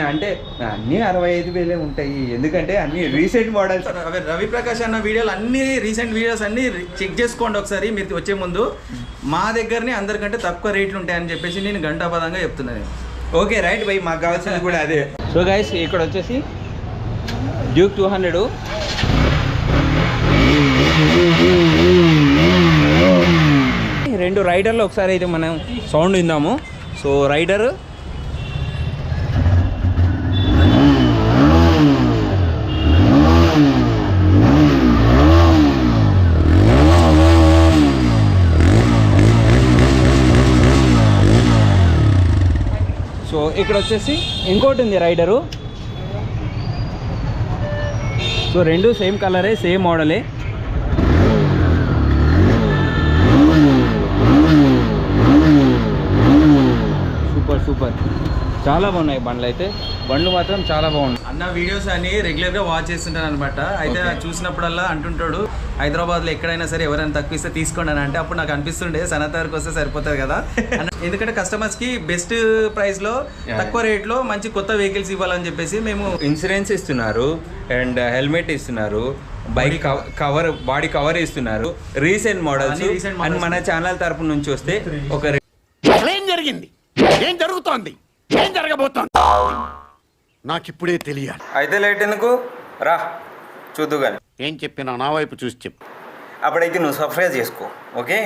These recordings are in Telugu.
అంటే అన్ని అరవై ఐదు వేలే ఉంటాయి. ఎందుకంటే అన్ని రీసెంట్ మోడల్స్ అవి రవి ప్రకాష్ అన్న వీడియోలు అన్ని రీసెంట్ వీడియోస్ అన్ని చెక్ చేసుకోండి ఒకసారి మీరు వచ్చే ముందు. మా దగ్గరనే అందరికంటే తక్కువ రేట్లు ఉంటాయని చెప్పేసి నేను గంటాపదంగా చెప్తున్నాను ఓకే రైట్ బై మాకు కావాల్సింది కూడా అదే. సో గైస్ ఇక్కడ వచ్చేసి డ్యూక్ టూ హండ్రెడ్ రెండు రైడర్లు ఒకసారి అయితే మనం సౌండ్ విందాము. సో రైడర్ ఇక్కడ వచ్చేసి ఇంకోటి ఉంది రైడరు. సో రెండు సేమ్ కలరే సేమ్ మోడలే. Super super. చాలా బాగున్నాయి బండ్లు అయితే. బండ్లు మాత్రం చాలా బాగున్నాయి. అన్న వీడియోస్ అని రెగ్యులర్గా వాచ్ చేస్తుంటాను అనమాట అయితే. చూసినప్పుడల్లా అంటుంటాడు హైదరాబాద్లో ఎక్కడైనా సరే ఎవరైనా తక్కువ ఇస్తే తీసుకోండి అని. అంటే అప్పుడు నాకు అనిపిస్తుండే సనత్ వరకు వస్తే సరిపోతుంది కదా? ఎందుకంటే కస్టమర్స్కి బెస్ట్ ప్రైస్లో. తక్కువ రేట్లో మంచి కొత్త వెహికల్స్ ఇవ్వాలని చెప్పేసి మేము ఇన్సూరెన్స్ ఇస్తున్నారు అండ్ హెల్మెట్ ఇస్తున్నారు బైక్ కవర్ బాడీ కవర్ ఇస్తున్నారు. Recent models. అండ్ మన ఛానల్ తరపు నుంచి వస్తే ఒక ఏం జరిగింది? ఏం జరుగుతోంది? ఏం జరగబోతోంది? నాకిప్పుడే తెలియాలి. అయితే లేట్ ఎందుకు? రా చూద్దు కానీ ఏం చెప్పినా నా వైపు చూసి చెప్పు. అప్పుడైతే నువ్వు సబ్స్క్రైబ్ చేసుకో ఓకే?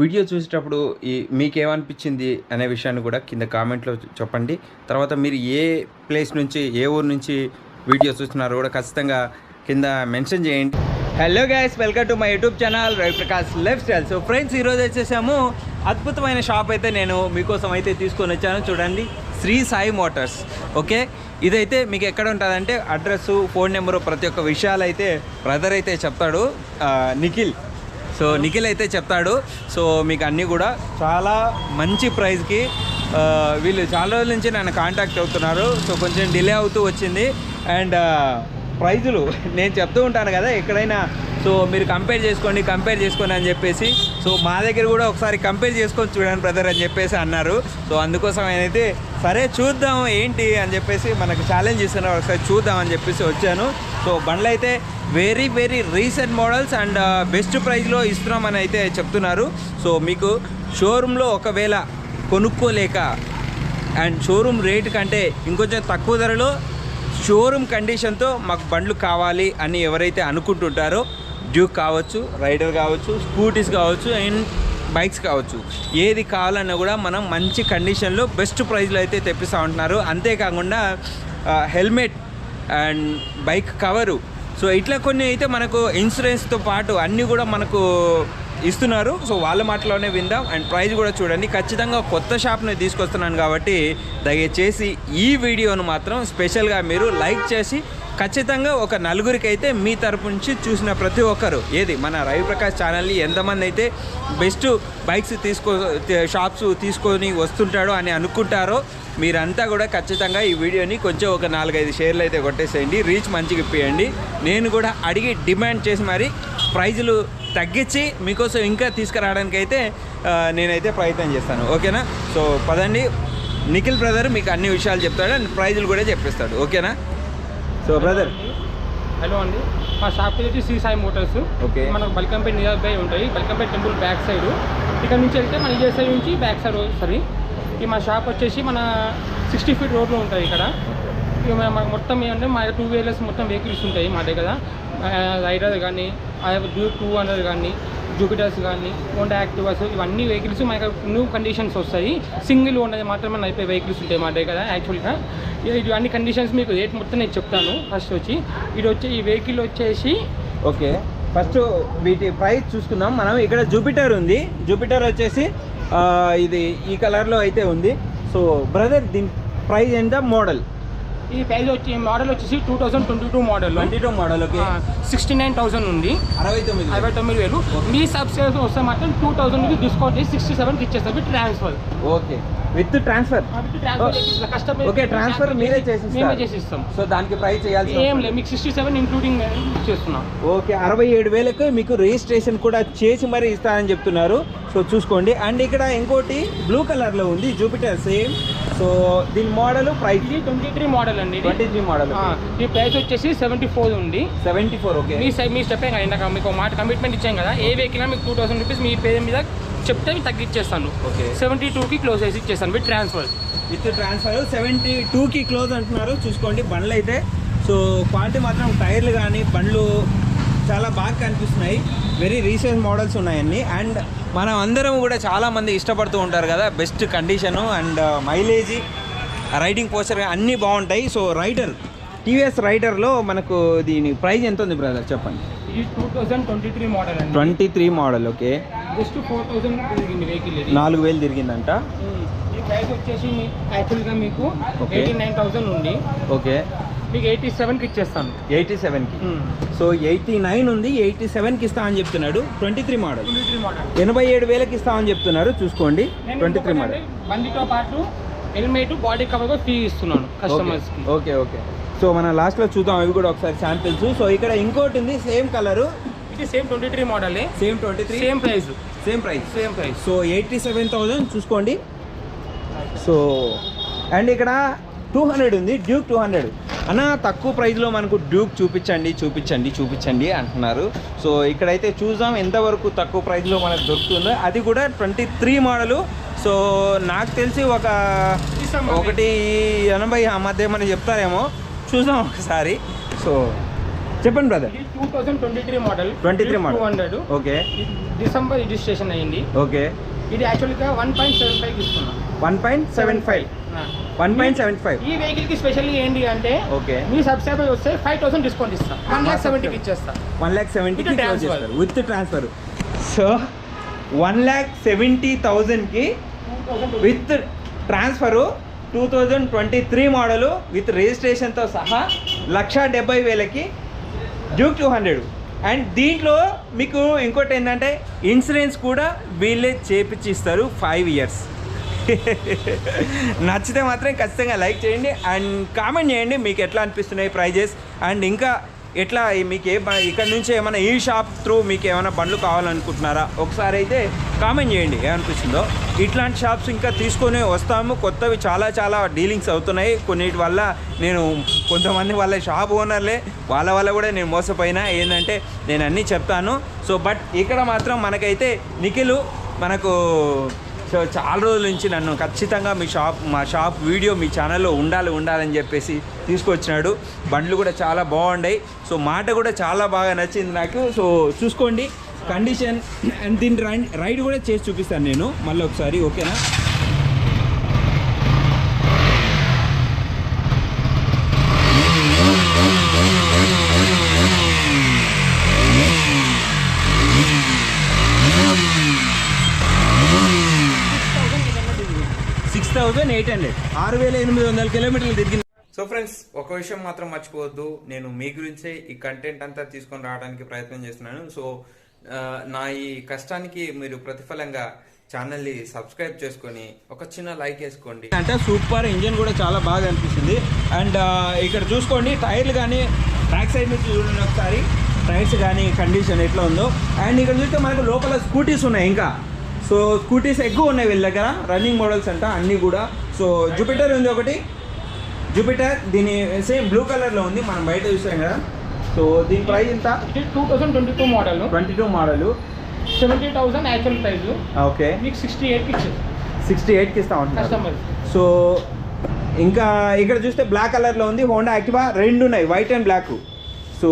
వీడియో చూసేటప్పుడు ఈ మీకేమనిపించింది అనే విషయాన్ని కూడా కింద కామెంట్లో చెప్పండి. తర్వాత మీరు ఏ ప్లేస్ నుంచి ఏ ఊరు నుంచి వీడియో చూస్తున్నారో కూడా ఖచ్చితంగా కింద మెన్షన్ చేయండి. Hello guys welcome to my YouTube channel Raviprakash lifestyle so friends ఈరోజు వచ్చేసాము. అద్భుతమైన షాప్ అయితే నేను మీకోసం అయితే తీసుకొని వచ్చాను. చూడండి శ్రీ సాయి మోటార్స్ ఓకే ఇదైతే మీకు ఎక్కడ ఉంటుందంటే అడ్రస్సు ఫోన్ నెంబరు ప్రతి ఒక్క విషయాలు అయితే బ్రదర్ అయితే చెప్తాడు. నిఖిల్. సో నిఖిల్ అయితే చెప్తాడు. సో మీకు అన్నీ కూడా చాలా మంచి ప్రైస్కి వీళ్ళు చాలా రోజుల నుంచి నన్ను కాంటాక్ట్ అవుతున్నారు. సో కొంచెం డిలే అవుతూ వచ్చింది. అండ్ ప్రైజులు నేను చెప్తూ ఉంటాను కదా ఎక్కడైనా. సో మీరు కంపేర్ చేసుకోండి కంపేర్ చేసుకోండి అని చెప్పేసి. సో మా దగ్గర కూడా ఒకసారి కంపేర్ చేసుకొని చూడండి బ్రదర్ అని చెప్పేసి అన్నారు. సో అందుకోసం అయితే సరే చూద్దాం ఏంటి అని చెప్పేసి మనకు ఛాలెంజ్ ఇస్తున్నారు ఒకసారి చూద్దాం అని చెప్పేసి వచ్చాను. సో బండ్లు అయితే very very recent models and best ప్రైస్లో ఇస్తున్నామని అయితే చెప్తున్నారు. సో మీకు షోరూంలో ఒకవేళ కొనుక్కోలేక అండ్ షోరూమ్ రేట్ కంటే ఇంకొంచెం తక్కువ ధరలో షోరూమ్ కండిషన్తో మాకు బండ్లు కావాలి అని ఎవరైతే అనుకుంటుంటారో డ్యూక్ కావచ్చు రైడర్ కావచ్చు స్కూటీస్ కావచ్చు అండ్ బైక్స్ కావచ్చు ఏది కావాలన్నా కూడా మనం మంచి కండిషన్లో బెస్ట్ ప్రైస్లో అయితే తెప్పిస్తూ ఉంటున్నారు. అంతేకాకుండా helmet and bike cover so ఇట్లా కొన్ని అయితే మనకు ఇన్సూరెన్స్తో పాటు అన్నీ కూడా మనకు ఇస్తున్నారు. సో వాళ్ళ మాటలోనే విందాం. అండ్ ప్రైజ్ కూడా చూడండి. ఖచ్చితంగా కొత్త షాప్ని తీసుకొస్తున్నాను కాబట్టి దయచేసి ఈ వీడియోను మాత్రం స్పెషల్గా మీరు లైక్ చేసి ఖచ్చితంగా ఒక నలుగురికి అయితే మీ తరపు నుంచి చూసిన ప్రతి ఒక్కరు. ఏది? మన రవి ప్రకాష్ ఛానల్ని ఎంతమంది అయితే బెస్ట్ బైక్స్ తీసుకో షాప్స్ తీసుకొని వస్తుంటాడో అని అనుకుంటారో మీరంతా కూడా ఖచ్చితంగా ఈ వీడియోని కొంచెం ఒక నాలుగైదు షేర్లు అయితే కొట్టేసేయండి. రీచ్ మంచిగా ఇప్పియండి. నేను కూడా అడిగి డిమాండ్ చేసి మరి ప్రైజులు తగ్గించి మీకోసం ఇంకా తీసుకురావడానికి అయితే నేనైతే ప్రయత్నం చేస్తాను. ఓకేనా? సో పదండి. నిఖిల్ బ్రదర్ మీకు అన్ని విషయాలు చెప్తాడు అండ్ ప్రైజులు కూడా చెప్పిస్తాడు. ఓకేనా? సో బ్రదర్ హలో అండి. మా షాప్ వచ్చి శ్రీ సాయి మోటార్స్ Okay. మనకు బల్కంపేట్ నియర్ బై ఉంటాయి. బల్కంపేట్ టెంపుల్ బ్యాక్ సైడ్ ఇక్కడ నుంచి వెళ్తే మన ఈ సైడ్ నుంచి బ్యాక్ సైడ్ వస్తుంది ఈ మా షాప్ వచ్చేసి మన సిక్స్టీ ఫీట్ రోడ్లో ఉంటుంది ఇక్కడ. మాకు మొత్తం ఏంటంటే మా టూ వీలర్స్ మొత్తం వెహికల్స్ ఉంటాయి మా దగ్గర. రైడర్ కానీ డ్యూక్ టూ హండ్రెడ్ కానీ జూపిటర్స్ కానీ హోండా యాక్టివాస్ ఇవన్నీ వెహికల్స్ మా న్యూ కండిషన్స్ వస్తాయి. సింగిల్ ఉన్నది మాత్రమే నడిపే వెహికల్స్ ఉంటాయి మా దగ్గర యాక్చువల్గా ఇది అన్ని కండిషన్స్ మీకు రేట్ మొత్తం నేను చెప్తాను ఫస్ట్ వచ్చి. ఇది వచ్చి ఈ వెహికల్ వచ్చేసి ఓకే. ఫస్ట్ వీటి ప్రైస్ చూసుకుందాం. మనం ఇక్కడ జూపిటర్ ఉంది. జూపిటర్ వచ్చేసి ఇది ఈ కలర్లో అయితే ఉంది. సో బ్రదర్ దీని ప్రైస్ ఎంత? మోడల్ ఈ ప్రైస్ వచ్చి మోడల్ వచ్చేసి two thousand twenty two model twenty two model sixty nine thousand ఉంది. అరవై తొమ్మిది అరవై తొమ్మిది వేలు. మీ సబ్సిడీ వస్తే మాత్రం టూ థౌసండ్ డిస్కౌంట్ చేసి సిక్స్టీ సెవెన్కి ఇచ్చేస్తాం with transfer okay. With transfer customer okay transfer మీరే చేసి మేమే చేసి ఇస్తాం సో దానికి ప్రైస్ చేయాల్సి ఏం లేదు మీకు సిక్స్టీ సెవెన్ ఇంక్లూడింగ్ చేస్తున్నాం. ఓకే అరవై ఏడు వేలకు మీకు రిజిస్ట్రేషన్ కూడా చేసి మరీ ఇస్తానని చెప్తున్నారు. సో చూసుకోండి. అండ్ ఇక్కడ ఇంకోటి బ్లూ కలర్లో ఉంది జూపిటర్ సేమ్ సో దీని మోడల్ ప్రైస్? ఇది ట్వంటీ త్రీ మోడల్ అండి. ట్వంటీ త్రీ మోడల్ ఈ ప్రైస్ వచ్చేసి సెవెంటీ ఫోర్ ఉంది. Seventy four okay. మీ సైడ్ మీ స్టెప్ కదా ఇందాక మీకు మాట కమిట్మెంట్ ఇచ్చాం కదా. ఏ వెహికల్ మీకు టూ థౌసండ్ రూపీస్ మీ పేరు మీద చెప్తే మీకు తగ్గించేస్తాను Okay. సెవెంటీ టూకి క్లోజ్ చేసి ఇచ్చేస్తాను with transfer with transfer seventy టూకి క్లోజ్ అంటున్నారు. చూసుకోండి బండ్లు అయితే సో క్వాలిటీ మాత్రం టైర్లు కానీ బండ్లు చాలా బాగా కనిపిస్తున్నాయి. వెరీ రీసెంట్ మోడల్స్ ఉన్నాయన్ని. అండ్ మనం అందరం కూడా చాలా మంది ఇష్టపడుతూ ఉంటారు కదా best condition and mileage riding posture అన్నీ బాగుంటాయి. సో రైడర్ టీవీఎస్ రైడర్లో మనకు దీని ప్రైస్ ఎంత ఉంది బ్రదర్ చెప్పండి. Twenty three model okay just four thousand vehicle నాలుగు వేలు తిరిగిందంట. ఈ ప్రైస్ వచ్చేసి మీ యాక్చువల్గా మీకు. ఎయిటీ నైన్ థౌసండ్ ఉంది. ఓకే మీకు ఎయిటీ సెవెన్కి ఇచ్చేస్తాను. ఎయిటీ సెవెన్కి సో ఎయిటీ నైన్ ఉంది ఎయిటీ సెవెన్కి ఇస్తా అని చెప్తున్నాడు ట్వంటీ త్రీ మోడల్ ఎనభై ఏడు వేలకి ఇస్తామని చెప్తున్నారు. చూసుకోండి. ట్వంటీ త్రీ మోడల్ బండితో పాటు హెల్మెట్ బాడీ కవర్ ఫ్రీ ఇస్తున్నాను కస్టమర్స్కి ఓకే ఓకే. సో మనం లాస్ట్లో చూద్దాం. అవి కూడా ఒకసారి శాంపిల్స్ సో ఇక్కడ ఇంకోటి ఉంది సేమ్ కలరు ఇది same twenty three మోడలే same twenty three same price same price same price so eighty seven thousand చూసుకోండి. సో అండ్ ఇక్కడ టూ హండ్రెడ్ ఉంది డ్యూక్ టూ హండ్రెడ్ అన్న తక్కువ ప్రైస్లో మనకు డ్యూక్ చూపించండి చూపించండి చూపించండి అంటున్నారు. సో ఇక్కడైతే చూద్దాం ఎంతవరకు తక్కువ ప్రైస్లో మనకు దొరుకుతుందో. అది కూడా ట్వంటీ త్రీ మోడలు. సో నాకు తెలిసి ఒక ఒకటి ఎనభై ఆ మధ్య ఏమైనా చెప్తారేమో. చూద్దాం ఒకసారి. సో చెప్పండి brother two thousand twenty three model twenty three model hundred okay. December registration అయ్యింది ఓకే. ఇది యాక్చువల్గా వన్ పాయింట్ సెవెన్ ఫైవ్ ఇస్తున్నాం one point seven five one point seven five. ఈ వెహికల్కి స్పెషల్లీ ఏంటి అంటే ఓకే. మీ సబ్స్క్రైబర్ వస్తే ఫైవ్ థౌసండ్ డిస్కౌంట్ ఇస్తాం. వన్ లాక్ సెవెంటీకి ఇచ్చేస్తా. One lakh transfer. చేస్తారు. With transfer so one lakh seventy థౌజండ్కి with transfer two thousand twenty three model with రిజిస్ట్రేషన్తో సహా లక్ష డెబ్బై వేలకి డ్యూక్ టూ హండ్రెడ్. అండ్ దీంట్లో మీకు ఇంకోటి ఏంటంటే ఇన్సూరెన్స్ కూడా వీళ్ళే చేపించి ఇస్తారు ఫైవ్ ఇయర్స్. నచ్చితే మాత్రం ఖచ్చితంగా లైక్ చేయండి అండ్ కామెంట్ చేయండి మీకు ఎట్లా అనిపిస్తున్నాయి ప్రైజెస్ అండ్ ఇంకా ఎట్లా మీకు ఏ ఇక్కడ నుంచి ఏమైనా ఈ షాప్ త్రూ మీకు ఏమైనా బండ్లు కావాలనుకుంటున్నారా? ఒకసారి అయితే కామెంట్ చేయండి ఏమనిపిస్తుందో. ఇట్లాంటి షాప్స్ ఇంకా తీసుకొని వస్తాము. కొత్తవి చాలా చాలా డీలింగ్స్ అవుతున్నాయి. కొన్నిటి వల్ల నేను కొంతమంది వాళ్ళ షాప్ ఓనర్లే వాళ్ళ వల్ల కూడా నేను మోసపోయినా. ఏంటంటే నేను అన్నీ చెప్తాను. సో బట్ ఇక్కడ మాత్రం మనకైతే నిఖిలు మనకు సో చాలా రోజుల నుంచి నన్ను ఖచ్చితంగా మీ షాప్ మా షాప్ వీడియో మీ ఛానల్లో ఉండాలి ఉండాలని చెప్పేసి తీసుకొచ్చినాడు. బండ్లు కూడా చాలా బాగున్నాయి సో మాట కూడా చాలా బాగా నచ్చింది నాకు. సో చూసుకోండి. కండిషన్ అండ్ దీని రైడ్ రైడ్ కూడా చేసి చూపిస్తాను నేను. మళ్ళీ ఒకసారి ఓకేనా సిక్స్ థౌజండ్ ఎయిట్ హండ్రెడ్ ఆరు వేల ఎనిమిది వందల కిలోమీటర్లు తిరిగింది సో ఫ్రెండ్స్ ఒక విషయం మాత్రం మర్చిపోవద్దు. నేను మీ గురించే ఈ కంటెంట్ అంతా తీసుకొని రావడానికి ప్రయత్నం చేస్తున్నాను. సో నా ఈ కష్టానికి మీరు ప్రతిఫలంగా ఛానల్ని సబ్స్క్రైబ్ చేసుకొని ఒక చిన్న లైక్ వేసుకోండి. అంటే సూపర్ ఇంజన్ కూడా చాలా బాగా అనిపిస్తుంది. అండ్ ఇక్కడ చూసుకోండి టైర్లు కానీ బ్యాక్ సైడ్ నుంచి చూడండి ఒకసారి. టైర్స్ కానీ కండిషన్ ఎట్లా ఉందో. అండ్ ఇక్కడ చూస్తే మనకు లోపల స్కూటీస్ ఉన్నాయి ఇంకా. సో స్కూటీస్ ఎక్కువ ఉన్నాయి వీళ్ళ దగ్గర. రన్నింగ్ మోడల్స్ అంట అన్నీ కూడా. సో జూపిటర్ ఉంది ఒకటి. జూపిటర్ దీని సేమ్ బ్లూ కలర్లో ఉంది మనం బయట చూసాం కదా. సో దీని ప్రైస్ ఎంత? Two thousand twenty two model. Twenty two model. Seventy thousand actual price okay. మీకు సిక్స్టీ ఎయిట్కి సిక్స్టీ ఎయిట్కి ఇస్తా కస్టమర్ సో ఇంకా ఇక్కడ చూస్తే బ్లాక్ కలర్లో ఉంది హోండా యాక్టివా రెండు ఉన్నాయి వైట్ అండ్ బ్లాక్ సో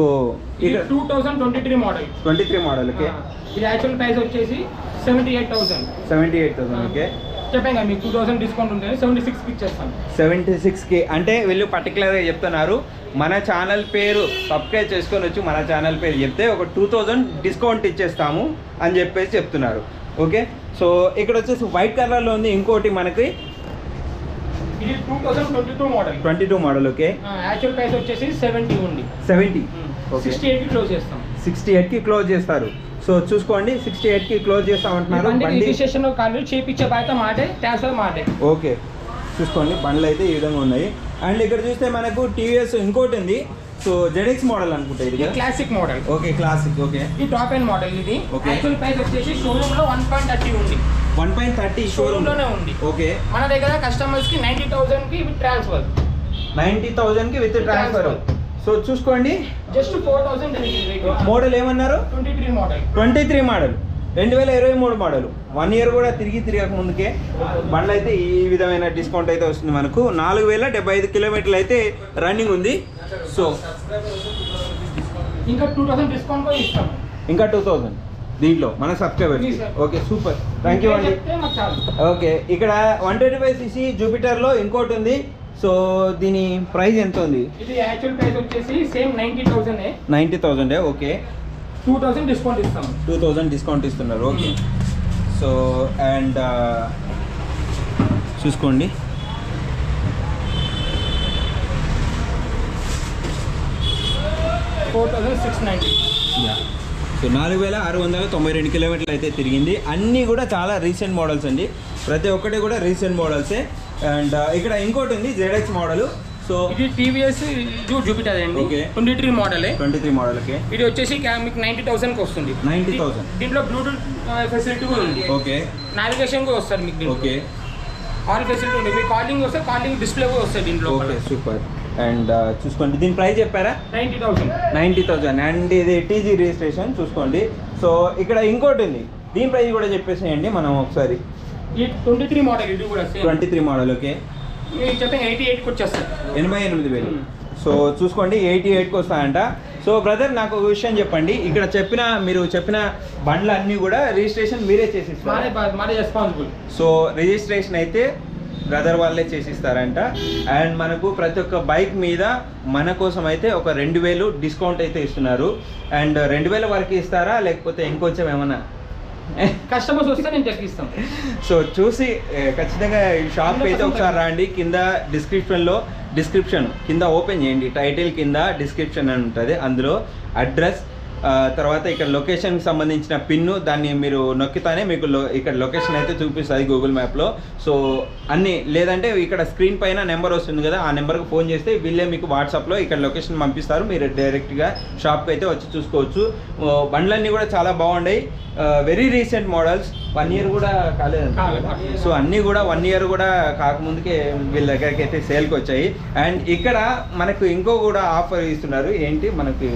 ఇది two thousand twenty three model twenty three model okay ఇది యాక్చువల్ ప్రైస్ వచ్చేసి seventy eight thousand seventy eight thousand okay చెప్పాను కదా మీకు టూ థౌసండ్ డిస్కౌంట్ ఉంటుంది సెవెంటీ సిక్స్కి ఇచ్చేస్తాను. సెవెంటీ సిక్స్కి అంటే వీళ్ళు పర్టికులర్గా చెప్తున్నారు మన ఛానల్ పేరు సబ్స్క్రైబ్ చేసుకొని వచ్చి మన ఛానల్ పేరు చెప్తే ఒక టూ థౌజండ్ డిస్కౌంట్ ఇచ్చేస్తాము అని చెప్పేసి చెప్తున్నారు ఓకే సో ఇక్కడ వచ్చేసి వైట్ కలర్లో ఉంది ఇంకోటి మనకి ఇది two thousand twenty two model twenty two model okay actual price వచ్చేసి సెవెంటీ ఉంది. సెవెంటీ ఓకే సిక్స్టీ ఎయిట్కి క్లోజ్ చేస్తాం. సిక్స్టీ ఎయిట్కి క్లోజ్ చేస్తారు. సో చూసుకోండి సిక్స్టీ ఎయిట్కి క్లోజ్ చేస్తామంటున్నారు. బండి బండి రిజిస్ట్రేషన్ కానీ చేపించే బాధ్యత మాటే ట్రాన్స్ఫర్ మాటే ఓకే చూసుకోండి బండ్లు అయితే ఈ విధంగా ఉన్నాయి. అండ్ ఇక్కడ చూస్తే మనకు టీవీఎస్ ఇంకోటి ఉంది. సో జెడెక్స్ మోడల్ అనుకుంటా ఇది classic model okay classic okay ఈ టాప్ ఎండ్ మోడల్ ఇది. యాక్చువల్ ప్రైస్ వచ్చేసి షోరూమ్లో వన్ పాయింట్ థర్టీ ఉంది. One point thirty showroom. లోనే ఉంది. ఓకే. మన దగ్గర కస్టమర్స్కి నైన్టీ థౌసండ్కి విత్ ట్రాన్స్ఫర్. నైంటీ థౌజండ్కి విత్ ట్రాన్స్ఫర్. సో చూసుకోండి. జస్ట్ ఫోర్ థౌసండ్ మోడల్ ఏమన్నారు twenty three model. Twenty three model. రెండు వేల ఇరవై మూడు మోడల్. వన్ ఇయర్ కూడా తిరిగి తిరగక ముందుకే బండ్లు అయితే ఈ విధమైన డిస్కౌంట్ అయితే వస్తుంది మనకు. నాలుగు వేల డెబ్బై ఐదు కిలోమీటర్లు అయితే రన్నింగ్ ఉంది. సో ఇంకా టూ థౌసండ్ డిస్కౌంట్ ఇంకా టూ థౌజండ్ దీంట్లో మన subscriber Please, sir. Okay super thank you అండి ఓకే ఇక్కడ వన్ ట్వంటీ ఫైవ్ సీసీ జూపిటర్లో ఇంకోటి ఉంది. సో దీని ప్రైస్ ఎంత ఉంది? ఇది యాక్చువల్ ప్రైస్ వచ్చేసి సేమ్ నైన్టీ థౌసండ్ నైంటీ థౌజండే ఓకే టూ థౌసండ్ డిస్కౌంట్ ఇస్తాం. టూ థౌజండ్ డిస్కౌంట్ ఇస్తున్నారు. ఓకే సో అండ్ చూసుకోండి. Four thousand six ninety so నాలుగు వేల ఆరు వందల తొంభై రెండు కిలోమీటర్లు అయితే తిరిగింది. అన్నీ కూడా చాలా రీసెంట్ మోడల్స్ అండి. ప్రతి ఒక్కటి కూడా రీసెంట్ మోడల్సే అండ్ ఇక్కడ ఇంకోటి ఉంది జెడ్ఎక్స్ మోడల్ సో ఇది టీవీఎస్ జూపిటర్ అండి. ట్వంటీ త్రీ మోడలే ట్వంటీ త్రీ మోడల్కి ఇది వచ్చేసి కా- మీకు నైన్టీ థౌసండ్కి వస్తుంది. 90,000. దీ- దీంట్లో బ్లూటూత్ ఫెసిలిటీ కూడా ఉంది. ఓకే. నావిగేషన్ కూడా వస్తుంది మీకు. ఓకే. ఆల్ ఫెసిలిటీ ఉంది. మీకు కాలింగ్ వస్తే కాలింగ్ డిస్ప్లే కూడా వస్తుంది దీంట్లో ఓకే సూపర్. అండ్ చూసుకోండి. దీని ప్రైస్ చెప్పారా? Ninety thousand. Ninety thousand and ఇది టీజీ రిజిస్ట్రేషన్ చూసుకోండి. సో ఇక్కడ ఇంకోటి ఉంది. దీని ప్రైస్ కూడా చెప్పేసేయండి మనం ఒకసారి. ట్వంటీ త్రీ మోడల్ ఇది కూడా twenty three model okay eighty ఎయిట్కి వచ్చేస్తుంది ఎనభై ఎనిమిది వేలు. సో చూసుకోండి ఎయిటీ ఎయిట్కి వస్తాయంట. సో బ్రదర్ నాకు ఒక విషయం చెప్పండి. ఇక్కడ చెప్పిన మీరు చెప్పిన బండ్లు అన్నీ కూడా రిజిస్ట్రేషన్ మీరే చేసిస్తారు. సో రిజిస్ట్రేషన్ అయితే బ్రదర్ వాళ్ళే చేసిస్తారంట. అండ్ మనకు ప్రతి ఒక్క బైక్ మీద మన కోసం అయితే ఒక రెండు వేలు డిస్కౌంట్ అయితే ఇస్తున్నారు. అండ్ రెండు వేల వరకు ఇస్తారా? లేకపోతే ఇంకొంచెం ఏమన్నా? కస్టమర్స్ వస్తే నేను తగ్గిస్తాం సో చూసి ఖచ్చితంగా ఈ షాప్ అయితే ఒకసారి రండి. కింద డిస్క్రిప్షన్లో డిస్క్రిప్షన్ కింద ఓపెన్ చేయండి. టైటిల్ కింద డిస్క్రిప్షన్ అని ఉంటుంది. అందులో అడ్రస్ తర్వాత ఇక్కడ లొకేషన్కి సంబంధించిన పిన్ను దాన్ని మీరు నొక్కితానే మీకు ఇక్కడ లొకేషన్ అయితే చూపిస్తుంది గూగుల్ మ్యాప్లో సో అన్ని లేదంటే ఇక్కడ స్క్రీన్ పైన నెంబర్ వస్తుంది కదా ఆ నెంబర్కి ఫోన్ చేస్తే వీళ్ళే మీకు వాట్సాప్లో ఇక్కడ లొకేషన్ పంపిస్తారు. మీరు డైరెక్ట్గా షాప్కి అయితే వచ్చి చూసుకోవచ్చు. బండ్లన్నీ కూడా చాలా బాగున్నాయి very recent models one year కూడా కాలేదు. సో అన్నీ కూడా వన్ ఇయర్ కూడా కాకముందుకే వీళ్ళ దగ్గరికి అయితే సేల్కి వచ్చాయి. అండ్ ఇక్కడ మనకు ఇంకో కూడా ఆఫర్ ఇస్తున్నారు. ఏంటి? మనకి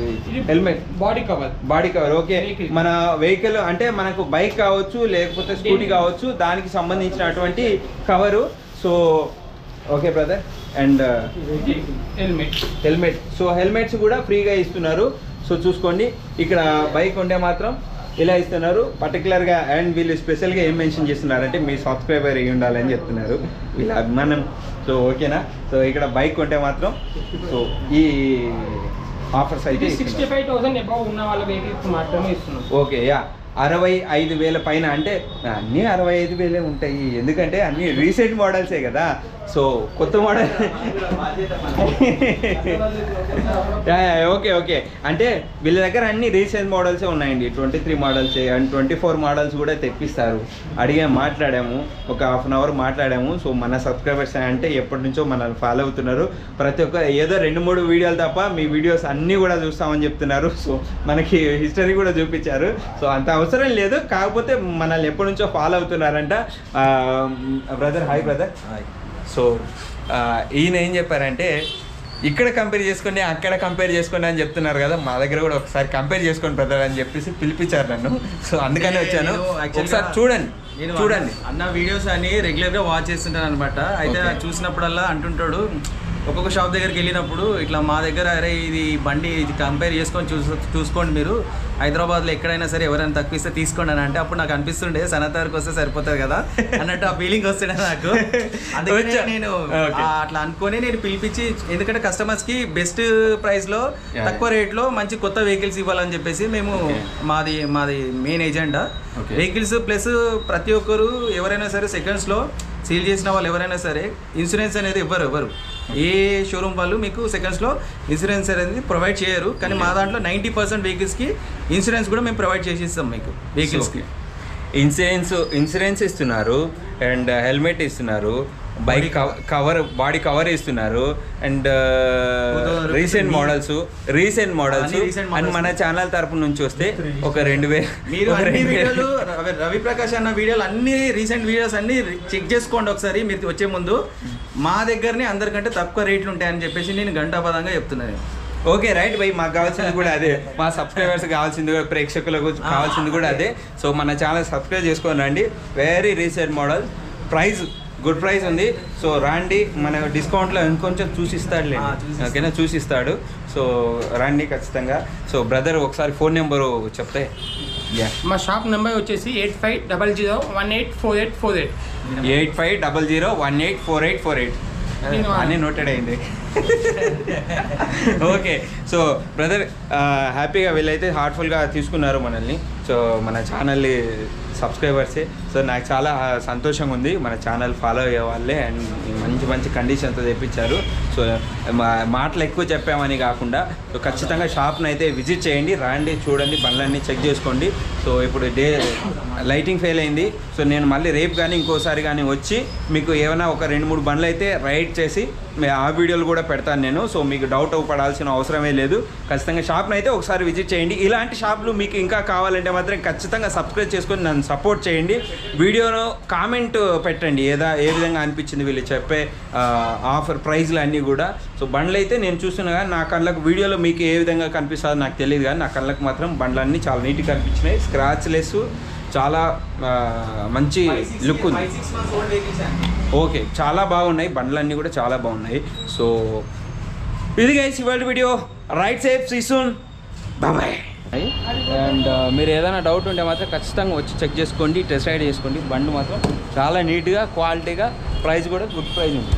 helmet body cover body cover okay. మన వెహికల్ అంటే మనకు బైక్ కావచ్చు లేకపోతే స్కూటీ కావచ్చు దానికి సంబంధించినటువంటి cover so okay brother and helmet helmet so helmets కూడా ఫ్రీగా ఇస్తున్నారు. సో చూసుకోండి. ఇక్కడ బైక్ ఉంటే మాత్రం ఇలా ఇస్తున్నారు. పర్టికులర్గా అండ్ వీళ్ళు స్పెషల్గా ఏం మెన్షన్ చేస్తున్నారంటే మీ సబ్స్క్రైబర్ అయ్యి ఉండాలని చెప్తున్నారు. వీళ్ళ అభిమానం. సో ఓకేనా సో ఇక్కడ బైక్ ఉంటే మాత్రం సో ఈ ఆఫర్స్ అయితే సిక్స్టీ. ఫైవ్ థౌసండ్ అబౌవ్ ఉన్న వాళ్ళ వెహికల్స్ మాత్రమే ఇస్తున్నాం ఓకే యా అరవై ఐదు వేల పైన అంటే అన్నీ అరవై ఐదు వేలే ఉంటాయి. ఎందుకంటే అన్నీ రీసెంట్ మోడల్సే కదా. సో కొత్త model. Yeah, yeah, okay okay. అంటే వీళ్ళ దగ్గర అన్ని రీసెంట్ మోడల్సే ఉన్నాయండి. ట్వంటీ త్రీ మోడల్సే అండ్ ట్వంటీ ఫోర్ మోడల్స్ కూడా తెప్పిస్తారు. అడిగా మాట్లాడాము. ఒక హాఫ్ అన్ అవర్ మాట్లాడాము. సో మన సబ్స్క్రైబర్స్ అంటే ఎప్పటి నుంచో మనల్ని ఫాలో అవుతున్నారు. ప్రతి ఒక్క ఏదో రెండు మూడు వీడియోలు తప్ప మీ వీడియోస్ అన్నీ కూడా చూస్తామని చెప్తున్నారు. సో మనకి హిస్టరీ కూడా చూపించారు. సో అంతా అవసరం లేదు. కాకపోతే మనల్ని ఎప్పటి నుంచో ఫాలో అవుతున్నారంట బ్రదర్ హాయ్ బ్రదర్ సో ఈయన ఏం చెప్పారంటే ఇక్కడ కంపేర్ చేసుకోండి అక్కడ కంపేర్ చేసుకోండి అని చెప్తున్నారు కదా మా దగ్గర కూడా ఒకసారి కంపేర్ చేసుకోండి బ్రదర్ అని చెప్పేసి పిలిపించారు నన్ను. సో అందుకనే వచ్చాను. ఒకసారి చూడండి నేను చూడండి. అన్న- వీడియోస్ అని రెగ్యులర్గా వాచ్ చేస్తుంటాను అనమాట అయితే చూసినప్పుడల్లా అంటుంటాడు ఒక్కొక్క షాప్ దగ్గరికి వెళ్ళినప్పుడు ఇట్లా మా దగ్గర అరే ఇది బండి ఇది కంపేర్ చేసుకొని చూసు చూసుకోండి మీరు. హైదరాబాద్లో ఎక్కడైనా సరే ఎవరైనా తక్కువ ఇస్తే తీసుకోండి అని అంటే అప్పుడు నాకు అనిపిస్తుండే సనతారికి వస్తే సరిపోతుంది కదా అన్నట్టు ఆ ఫీలింగ్ వస్తుండే నాకు అందుకనే వచ్చా. నేను అట్లా అనుకొని నేను పిలిపించి ఎందుకంటే కస్టమర్స్కి బెస్ట్ ప్రైస్లో Yeah. తక్కువ రేట్లో మంచి కొత్త వెహికల్స్ ఇవ్వాలని చెప్పేసి మేము. మాది మాది మెయిన్ ఎజెండా. వెహికల్స్ ప్లస్ ప్రతి ఒక్కరు ఎవరైనా సరే సెకండ్స్లో సీల్ చేసిన వాళ్ళు ఎవరైనా సరే ఇన్సూరెన్స్ అనేది ఇవ్వరు ఎవరు ఏ షోరూమ్ వాళ్ళు మీకు సెకండ్స్లో ఇన్సూరెన్స్ అనేది ప్రొవైడ్ చేయరు. కానీ మా దాంట్లో నైంటీ పర్సెంట్ వెహికల్స్కి ఇన్సూరెన్స్ కూడా మేము ప్రొవైడ్ చేసి ఇస్తాం మీకు. వెహికల్స్కి. ఇన్సూరెన్స్ ఇన్సూరెన్స్ ఇస్తున్నారు. అండ్ హెల్మెట్ ఇస్తున్నారు బైక్ కవర్ బాడీ కవర్ ఇస్తున్నారు and rupees recent models recent models and. మన ఛానల్ తరపు నుంచి వస్తే ఒక రెండు వేలు మీరు అన్ని వీడియోలు రవి ప్రకాష్ అన్న వీడియోలు అన్ని రీసెంట్ వీడియోస్ అన్ని చెక్ చేసుకోండి ఒకసారి మీరు వచ్చే ముందు. మా దగ్గరనే అందరికంటే తక్కువ రేట్లు ఉంటాయని చెప్పేసి నేను గంటాపదంగా చెప్తున్నాను. ఓకే రైట్ బై మాకు కావాల్సింది కూడా అదే. మా సబ్స్క్రైబర్స్ కావాల్సింది కూడా ప్రేక్షకులకు కావాల్సింది కూడా అదే. సో మన ఛానల్ సబ్స్క్రైబ్ చేసుకొని రండి. Very recent model price good price ఉంది. సో రండి. మన డిస్కౌంట్లో ఇంకొంచెం చూసిస్తాడులే. ఓకేనా చూసిస్తాడు. సో రండి ఖచ్చితంగా. సో బ్రదర్ ఒకసారి ఫోన్ నెంబరు చెప్తే. యా మా షాప్ నెంబర్ వచ్చేసి eight five double zero one eight four eight four eight eight five double zero one eight four eight four eight నేను అన్నీ నోటెడ్ అయింది. ఓకే సో బ్రదర్ హ్యాపీగా వీళ్ళైతే హార్ట్ఫుల్గా తీసుకున్నారు మనల్ని. సో మన ఛానల్ సబ్స్క్రైబర్సే సో నాకు చాలా సంతోషంగా ఉంది. మన ఛానల్ ఫాలో అయ్యే వాళ్ళే అండ్ మంచి మంచి కండిషన్తో తెప్పించారు. సో మా మాటలు ఎక్కువ చెప్పామని కాకుండా సో ఖచ్చితంగా షాప్ని అయితే విజిట్ చేయండి. రాండి చూడండి బండ్లన్నీ చెక్ చేసుకోండి. సో ఇప్పుడు డే లైటింగ్ ఫెయిల్ అయింది. సో నేను మళ్ళీ రేపు కానీ ఇంకోసారి కానీ వచ్చి మీకు ఏమైనా ఒక రెండు మూడు బండ్లు అయితే రైడ్ చేసి ఆ వీడియోలు కూడా పెడతాను నేను. సో మీకు డౌట్ పడాల్సిన అవసరమే లేదు. ఖచ్చితంగా షాప్ని అయితే ఒకసారి విజిట్ చేయండి. ఇలాంటి షాపులు మీకు ఇంకా కావాలంటే మాత్రం ఖచ్చితంగా సబ్స్క్రైబ్ చేసుకొని నన్ను సపోర్ట్ చేయండి. వీడియోలో కామెంట్ పెట్టండి. ఏదా ఏ విధంగా అనిపించింది వీళ్ళు చెప్పే ఆఫర్ ప్రైజ్లు అన్నీ కూడా. సో బండ్లు అయితే నేను చూస్తున్నా కానీ నా కళ్ళకు వీడియోలో మీకు ఏ విధంగా కనిపిస్తుందో నాకు తెలియదు కానీ నా కళ్ళకు మాత్రం బండ్లన్నీ చాలా నీట్గా కనిపించినాయి. స్క్రాచ్ లెస్ చాలా మంచి లుక్ ఉంది. ఓకే చాలా బాగున్నాయి. బండ్లన్నీ కూడా చాలా బాగున్నాయి. సో ఇది గైస్ ఇవాళ video. Right safe see soon bye and మీరు ఏదైనా డౌట్ ఉంటే మాత్రం ఖచ్చితంగా వచ్చి చెక్ చేసుకోండి టెస్ట్ రైడ్ చేసుకోండి. బండి మాత్రం చాలా నీట్గా క్వాలిటీగా ప్రైస్ కూడా గుడ్ ప్రైస్ ఉంది.